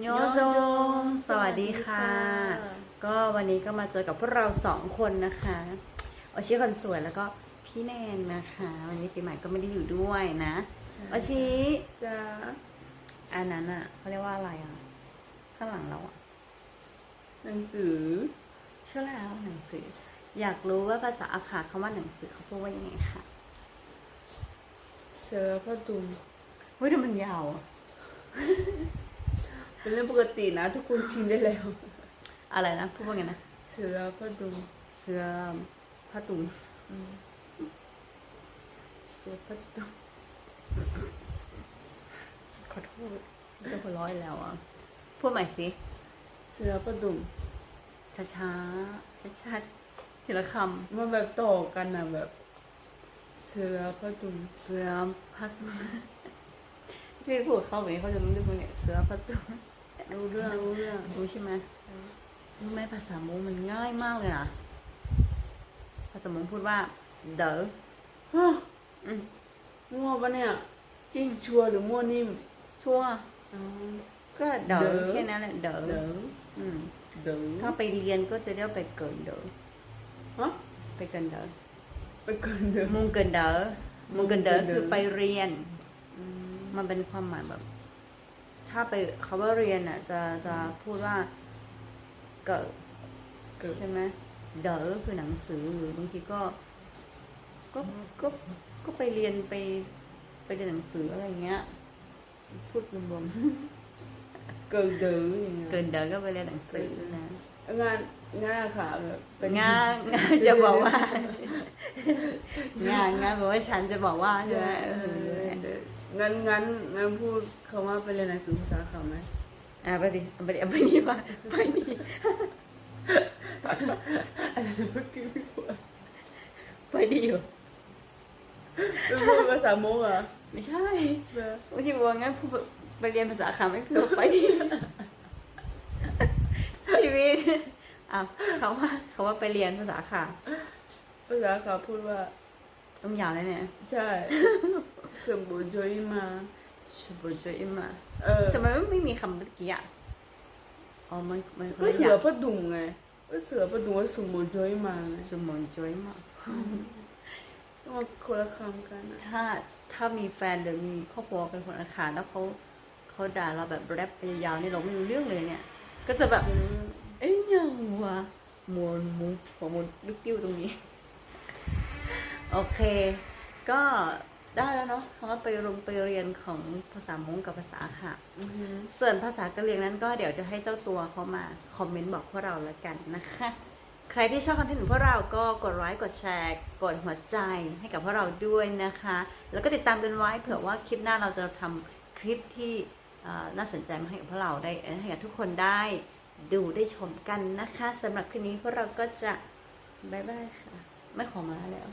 โยโจงสวัสดีค่ะ ก็วันนี้ก็มาเจอกับพวกเราสองคนนะคะโอชิคนสวยแล้วก็พี่แนนนะคะ วันนี้ปีใหม่ก็ไม่ได้อยู่ด้วยนะโอชิจ้าอันนั้นอะเขาเรียกว่าอะไรอะ ข้างหลังเราอะ หนังสือเชื่อแล้วหนังสือ อยากรู้ว่าภาษาอาขาคำว่าหนังสือเขาพูดว่ายังไงคะเสือพระดุมเฮ้ยแต่มันยาวอะ เป็นเรื่องปกตินะ ทุกคนชินได้แล้ว อะไรนะพูดว่าไงนะ เสือพระดุมเสื้อผ้าตุงอืมเสื้อผ้าตุงขอโทษจะหัวเร้อยแล้วอะ พูดใหม่สิ เสือพระดุมช้าช้าช้าช้าๆทีละคมันแบบต่อกันนะแบบ เสือพระดุมำเสื้อผ้าตุง พี่พูดเข้าไปเขาจะไม่รู้เนี่ยเสื้อผ้าตุงรู้เรื่องรู้เรื่องรู้ใช่ไหมรู้ไหมภาษามงมันง่ายมากเลยนะภาษามงพูดว่า เด๋อฮะอืมมั่วปะเนี่ยจริงชัวร์หรือมั่วนิ่มชั่วอ๋อก็เด๋อเด๋อแค่นั้นแหละเด๋อเด๋ออืมเด๋อถ้าไปเรียนก็จะเรียกไปเกินเด๋อฮะไปเกินเด๋อไปเกินเด๋อมุงเกินเด๋อมุงเกินเด๋อมุงเกินเด๋อคือไปเรียน อืม มันเป็นความหมายแบบ ถ้าไปคาว่าเรียนอะ จะจะพูดว่าเกิดเกิดใช่ไหมเด๋อคือหนังสือหรือบางทีก็ ก็ก็ก็ไปเรียนไปไปเรียนหนังสืออะไรเงี้ย พูดรวมเกิดเดออย่างเงี้ยเกินเดอก็ไปเรียนหนังสือนะงานง่านค่ะแบบเป็นงานงานจะบอกว่า งานงานบอกว่าฉันจะบอกว่าใช่ไหม งั้นงั้นงั้นพูดคำว่าไปเรียนหนังสือภาษาเขาไหมอะไปดิเอาไปดิเอาไปนี่ว่าไปนี่อะไรเมื่อกี้พี่พูดไปดีอยู่เป็นพูดภาษามงเหรอไม่ใช่แบบบางทีบอกว่างั้นพูดไปเรียนภาษาคำไม่คือไปดิชีวิตอ้าวเขาว่าเขาว่าไปเรียนภาษาค่ะภาษาเขาพูดว่าต้องยาวเลยเนี่ย ใช่ สมบูรณ์จอยมาชูบุจอยมาเออทำไมไม่มีคำเมื่อกี้อะอ๋อมันมันก็เสือประดุงไงก็เสือประดุงว่าสมบูรณ์จอยมาไงชูบุจอยมาต้องมาคนละคำกันนะถ้าถ้ามีแฟนหรือมีครอบครัวเป็นคนอาคารแล้วเขาเขาด่าเราแบบแรปไปยาวๆนี่เราไม่รู้เรื่องเลยเนี่ย ก็จะแบบเอ้ยยังวะมวนมุกหัวมุนลูกกิ้วตรงนี้ โอเค ก็ ได้แล้วเนาะคำว่าไปโรงไปเรียนของภาษามงกับภาษาค่ะอือหือส่วนภาษากะเหรี่ยงนั้นก็เดี๋ยวจะให้เจ้าตัวเขามาคอมเมนต์บอกพวกเราแล้วกันนะคะ ใครที่ชอบคอนเทนต์ของพวกเราก็กดไลค์กดแชร์กดหัวใจให้กับพวกเราด้วยนะคะ แล้วก็ติดตามกันไว้เผื่อว่าคลิปหน้าเราจะทำคลิปที่เอ่อน่าสนใจมาให้กับพวกเราได้ให้กับทุกคนได้ดูได้ชมกันนะคะสำหรับคลิปนี้พวกเราก็จะบายบายค่ะ ไม่ขอมาแล้ว